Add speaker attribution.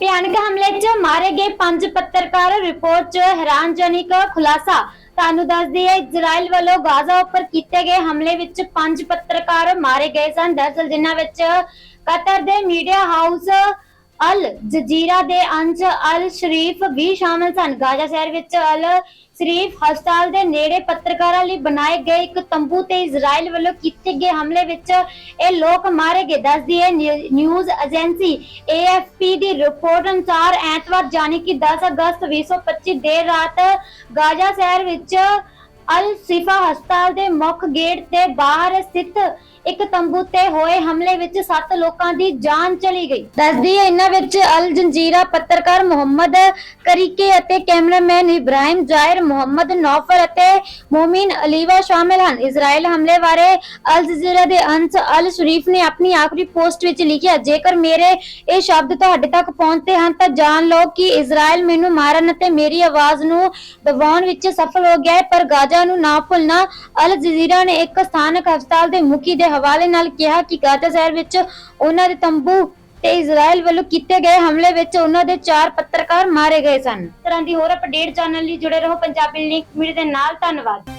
Speaker 1: ਭਿਆਨਕ ਹਮਲੇ 'ਚ ਮਾਰੇ ਗਏ ਪੰਜ ਪੱਤਰਕਾਰ ਰਿਪੋਰਟ 'ਚ ਹੈਰਾਨਜਨਕ ਖੁਲਾਸਾ। ਤੁਹਾਨੂੰ ਦੱਸਦੀ ਹੈ, ਇਜ਼ਰਾਈਲ ਵੱਲੋਂ ਗਾਜ਼ਾ ਉੱਪਰ ਕੀਤੇ ਗਏ ਹਮਲੇ ਵਿੱਚ ਪੰਜ ਪੱਤਰਕਾਰ ਮਾਰੇ ਗਏ ਸਨ। ਦਰਅਸਲ ਜਿਨ੍ਹਾਂ ਵਿੱਚ ਕਤਰ ਦੇ ਮੀਡੀਆ ਹਾਊਸ ਅਲ ਜਜ਼ੀਰਾ ਦੇ ਅੰਸ਼ ਅਲ ਸ਼ਰੀਫ ਵੀ ਸ਼ਾਮਲ ਸਨ। ਗਾਜ਼ਾ ਸ਼ਹਿਰ ਵਿੱਚ ਅਲ ਸ਼ਰੀਫ ਹਸਪਤਾਲ ਦੇ ਨੇੜੇ ਪੱਤਰਕਾਰਾਂ ਲਈ ਬਣਾਏ ਗਏ ਇੱਕ ਤੰਬੂ ਤੇ ਇਜ਼ਰਾਈਲ ਵੱਲੋਂ ਕੀਤੇ ਗਏ ਹਮਲੇ ਵਿੱਚ ਇਹ ਲੋਕ ਮਾਰੇ ਗਏ। ਦੱਸਦੀ ਹੈ ਨਿਊ- ਨਿਊਜ਼ ਏਜੰਸੀ AFP ਦੀ ਰਿਪੋਰਟ ਅਨੁਸਾਰ ਐਤਵਾਰ ਜਾਨੀ ਕਿ 10 ਅਗਸਤ 2025 ਦੇਰ ਰਾਤ ਗਾਜ਼ਾ ਸ਼ਹਿਰ ਵਿੱਚ ਅਲ ਸਿਫਾ ਹਸਪਤਾਲ ਦੇ ਮੁੱਖ ਗੇਟ ਤੇ ਬਾਹਰ ਸਥਿਤ ਇੱਕ ਤੰਬੂ ਤੇ ਹੋਏ ਹਮਲੇ ਵਿੱਚ 7 ਲੋਕਾਂ ਦੀ ਜਾਨ ਚਲੀ ਗਈ। ਦੱਸਦੀ ਹੈ, ਇਹਨਾਂ ਵਿੱਚ ਅਲ ਜੰਜੀਰਾ ਪੱਤਰਕਾਰ ਮੁਹੰਮਦ ਕਰੀਕੇ ਅਤੇ cameraman Ibrahim Zaher Mohammed Nofal ਅਤੇ ਮੋਮਿਨ ਅਲੀਵਾ ਸ਼ਾਮਿਲ ਹਨ। ਇਜ਼ਰਾਈਲ ਹਮਲੇ ਬਾਰੇ ਅਲ ਜੰਜੀਰਾ ਦੇ ਅੰਸ ਅਲ ਸ਼ਰੀਫ ਨੇ ਆਪਣੀ ਆਖਰੀ ਪੋਸਟ ਵਿੱਚ ਲਿਖਿਆ, ਜੇਕਰ ਮੇਰੇ ਇਹ ਸ਼ਬਦ ਤੁਹਾਡੇ ਤੱਕ ਪਹੁੰਚਦੇ ਹਨ ਤਾਂ ਜਾਣ ਲਓ ਕਿ ਇਜ਼ਰਾਈਲ ਮੈਨੂੰ ਮਾਰਨ ਅਤੇ ਮੇਰੀ ਆਵਾਜ਼ ਨੂੰ ਦਬਾਉਣ ਵਿੱਚ ਸਫਲ ਹੋ ਗਿਆ ਹੈ, ਪਰ ਗਾਜ਼ਾ ਨੂੰ ਨਾ ਭੁੱਲਣਾ, ਅਲ ਜਜ਼ੀਰਾ ਨੇ ਇੱਕ ਸਥਾਨਕ ਹਸਪਤਾਲ ਦੇ ਮੁਖੀ ਦੇ ਹਵਾਲੇ ਨਾਲ ਕਿਹਾ ਕਿ ਗਾਜ਼ਾ ਸ਼ਹਿਰ ਵਿੱਚ ਉਹਨਾਂ ਦੇ ਤੰਬੂ ਤੇ ਇਜ਼ਰਾਈਲ ਵੱਲੋਂ ਕੀਤੇ ਗਏ ਹਮਲੇ ਵਿੱਚ ਉਹਨਾਂ ਦੇ ਚਾਰ ਪੱਤਰਕਾਰ ਮਾਰੇ ਗਏ ਸਨ। ਇਸ ਤਰ੍ਹਾਂ ਦੀ ਹੋਰ ਅਪਡੇਟ ਚੈਨਲ ਲਈ ਜੁੜੇ ਰਹੋ ਪੰਜਾਬੀ ਲਿੰਕ ਮੀਡੀਆ ਦੇ ਨਾਲ। ਧੰਨਵਾਦ।